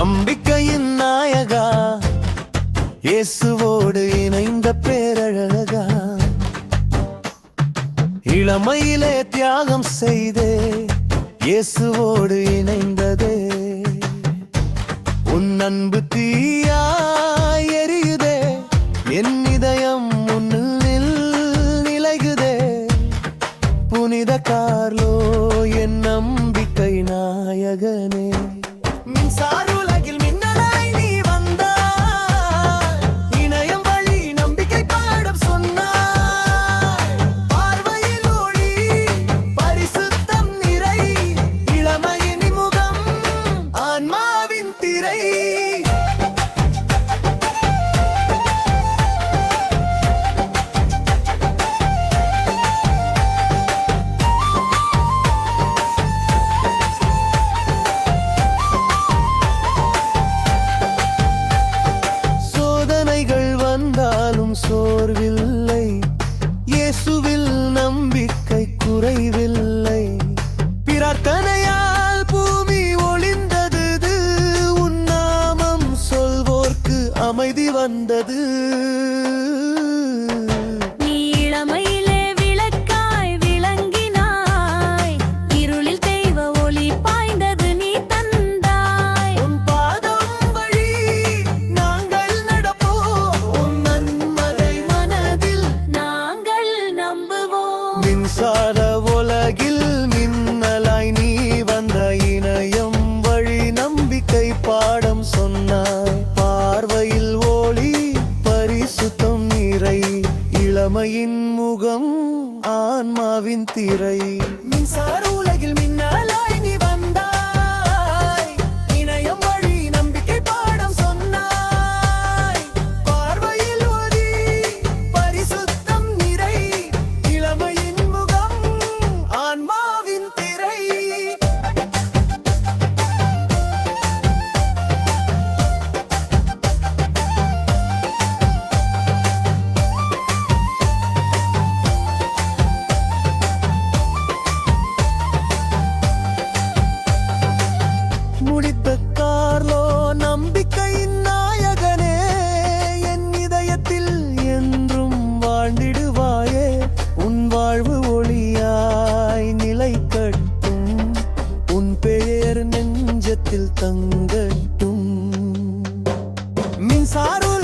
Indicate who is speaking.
Speaker 1: நம்பிக்கையின் நாயகா இயேசுவோடு இணைந்த பேரழகா. இளமையிலே தியாகம் செய்தே இயேசுவோடு இணைந்ததே. உன் அன்பு தீயா எரியுதே என் இதயம் உன்னில் நிலைகுதே. புனித கார்லோ என் நம்பிக்கை நாயகனே. மின்சாரம் குதிரை சோர்வில்லை. இயேசுவில் நம்பிக்கை குறைவில்லை. வந்தது. ஆன்மாவின் திரை. மின்சார संसारू